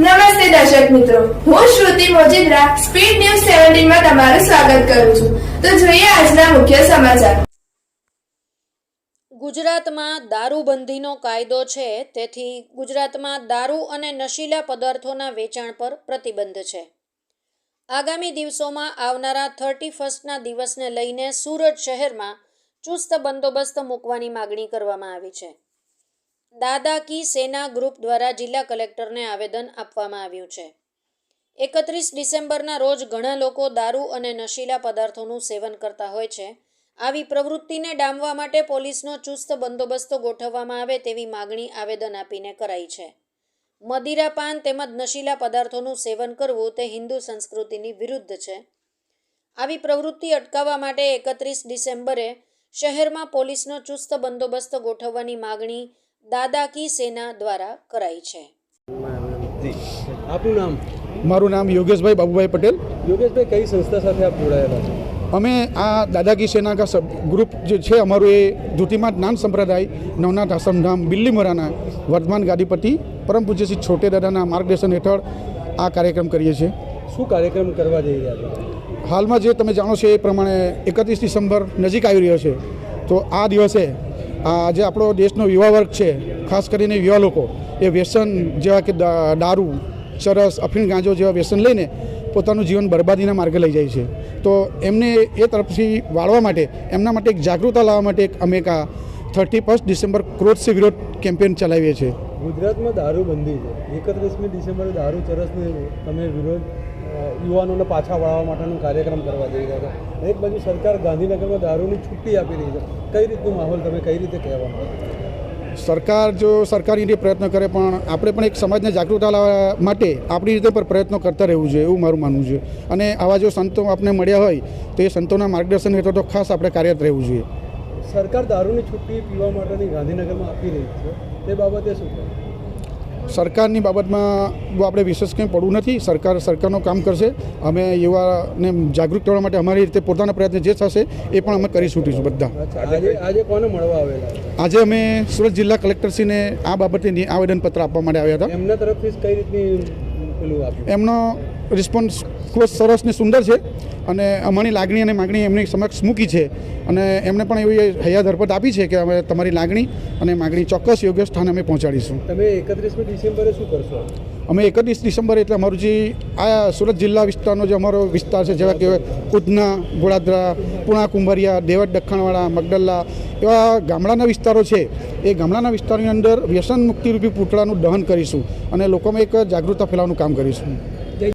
નમસ્તે દર્શક મિત્રો. હું શ્રુતિ મોજીદ્રા, સ્પીડ ન્યૂઝ સેવન્ટીનમાં તમારું સ્વાગત કરું છું. તો જોઈએ આજના મુખ્ય સમાચાર. ગુજરાતમાં દારૂબંધીનો કાયદો છે, તેથી ગુજરાતમાં દારૂ અને નશીલા પદાર્થોના વેચાણ પર પ્રતિબંધ છે. આગામી દિવસોમાં આવનારા થર્ટી ફર્સ્ટના દિવસને લઈને સુરત શહેરમાં ચુસ્ત બંદોબસ્ત મૂકવાની માગણી કરવામાં આવી છે. દાદા કી સેના ગ્રુપ દ્વારા જિલ્લા કલેક્ટરને આવેદન આપવામાં આવ્યું છે. એકત્રીસ ડિસેમ્બરના રોજ ઘણા લોકો દારૂ અને નશીલા પદાર્થોનું સેવન કરતા હોય છે. આવી પ્રવૃત્તિને ડામવા માટે પોલીસનો ચુસ્ત બંદોબસ્ત ગોઠવવામાં આવે તેવી માગણી આવેદન આપીને કરાઈ છે. મદિરાપાન તેમજ નશીલા પદાર્થોનું સેવન કરવું તે હિન્દુ સંસ્કૃતિની વિરુદ્ધ છે. આવી પ્રવૃત્તિ અટકાવવા માટે એકત્રીસ ડિસેમ્બરે શહેરમાં પોલીસનો ચુસ્ત બંદોબસ્ત ગોઠવવાની માગણી દાદા કી સેના દ્વારા કરાઈ છે. આપનું નામ? મારું નામ યોગેશભાઈ બાબુભાઈ પટેલ. યોગેશભાઈ કઈ સંસ્થા સાથે આપ જોડાયેલા છો? અમે આ દાદાગી સેના કા સબ ગ્રુપ જે છે અમારું એ જ્યોતિમાં જ્ઞાન સંપ્રદાય નવનાથ આશ્રમધામ બિલ્લીમોરાના વર્તમાન ગાદીપતિ પરમ પૂજ્ય શ્રી છોટે દાદાના માર્ગદર્શન હેઠળ આ કાર્યક્રમ કરીએ છીએ. શું કાર્યક્રમ કરવા જઈ રહ્યા છે? હાલમાં જે તમે જાણો છો એ પ્રમાણે એકત્રીસ ડિસેમ્બર નજીક આવી રહ્યો છે. તો આ દિવસે જે આપણો દેશનો યુવા વર્ગ છે, ખાસ કરીને યુવા લોકો, એ વ્યસન જેવા કે દારૂ, ચરસ, અફીણ ગાંજો જેવા વ્યસન લઈને પોતાનું જીવન બરબાદીના માર્ગે લઈ જાય છે. તો એમને એ તરફથી વાળવા માટે, એમના માટે એક જાગૃતતા લાવવા માટે એક અમે કા થર્ટી ફર્સ્ટ ડિસેમ્બર ક્રોધ સે વિરોધ કેમ્પેન ચલાવીએ છીએ. ગુજરાતમાં દારૂ બંધી છે. એકત્રીસમી ડિસેમ્બરે દારૂ, ચરસને તમે વિરોધ યુવાનોને પાછા વળાવવા માટેનો કાર્યક્રમ કરવા જઈ રહ્યા હતા એક બાજુ સરકાર ગાંધીનગરમાં દારૂની છુટ્ટી આપી રહી છે. કઈ રીતનું માહોલ તમે કઈ રીતે કહેવાનું સરકાર જો સરકારી રીતે પ્રયત્ન કરે પણ આપણે પણ એક સમાજને જાગૃતતા લાવવા માટે આપણી રીતે પર પ્રયત્નો કરતા રહેવું જોઈએ એવું મારું માનવું છે. અને આવા જો સંતો આપણે મળ્યા હોય તો એ સંતોના માર્ગદર્શન હેઠળ તો ખાસ આપણે કાર્યરત રહેવું જોઈએ. સરકાર દારૂની છુટ્ટી પીવા માટેની ગાંધીનગરમાં આપી રહી છે. તે બાબતે શું સરકારની બાબતમાં આપણે વિશેષ કંઈ પડવું નથી સરકાર સરકારનું કામ કરશે અમે યુવાને જાગૃત કરવા માટે અમારી રીતે પોતાના પ્રયત્ન જે થશે એ પણ અમે કરી છૂટીશું બધા. આજે આજે કોને મળવા આવેલા? આજે અમે સુરત જિલ્લા કલેક્ટરશ્રીને આ બાબતે આવેદનપત્ર આપવા માટે આવ્યા હતા. એમના તરફથી કઈ રીતની એમનો રિસ્પોન્સ ખૂબ જ સરસ ને સુંદર છે અને અમારી લાગણી અને માગણી એમની સમક્ષ મૂકી છે. અને એમને પણ એવી હૈયા ધરપત આપી છે કે અમે તમારી લાગણી અને માગણી ચોક્કસ યોગ્ય સ્થાને અમે પહોંચાડીશું. તમે એકત્રીસમી ડિસેમ્બરે શું કરશો? અમે એકત્રીસ ડિસેમ્બર એટલે અમારું જે આ સુરત જિલ્લા વિસ્તારનો જે અમારો વિસ્તાર છે જેવા કે ઉધના ગોળાદરા પુણા કુંભરિયા દેવત દખણવાળા મગડલ્લા એવા ગામડાના વિસ્તારો છે એ ગામડાના વિસ્તારની અંદર વ્યસન મુક્તિરૂપી પૂતળાનું દહન કરીશું અને લોકોમાં એક જાગૃતતા ફેલાવવાનું કામ કરીશું.